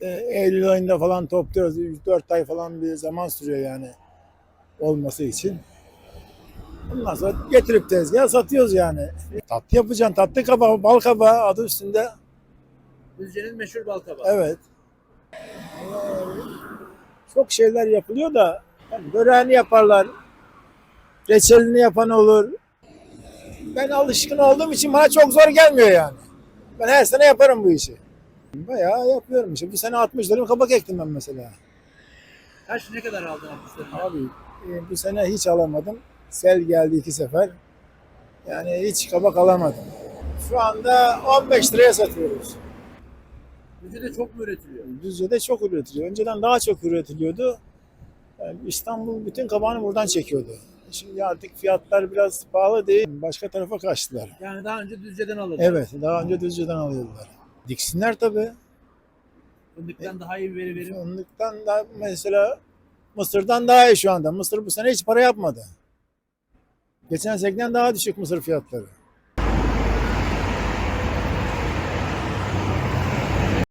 e, Eylül ayında falan topluyoruz. 4 ay falan bir zaman sürüyor yani olması için. Ondan sonra getirip tezgaha satıyoruz yani. Tatlı yapacaksın. Tatlı kabağı, bal kabağı adı üstünde. Düzce'nin meşhur bal kabağı. Evet. Çok şeyler yapılıyor da yani böreğini yaparlar. Reçelini yapan olur. Ben alışkın olduğum için bana çok zor gelmiyor yani. Ben her sene yaparım bu işi. Bayağı yapıyorum. Bu sene 60 dönüm kabak ektim ben mesela. Kaç ne kadar aldın altmışlarını? Abi e, bu sene hiç alamadım. Sel geldi iki sefer. Yani hiç kabak alamadım. Şu anda 15 liraya satıyoruz. Düzce'de çok mu üretiliyor? Düzce'de çok üretiliyor. Önceden daha çok üretiliyordu. Yani İstanbul bütün kabağını buradan çekiyordu. Şimdi artık fiyatlar biraz pahalı değil. Başka tarafa kaçtılar. Yani daha önce Düzce'den alırdın. Evet, daha önce Düzce'den alıyordular. Diksinler tabii. Fındıktan daha iyi bir veri verir. Onluktan da mesela Mısır'dan daha iyi şu anda. Mısır bu sene hiç para yapmadı. Geçen seneden daha düşük mısır fiyatları.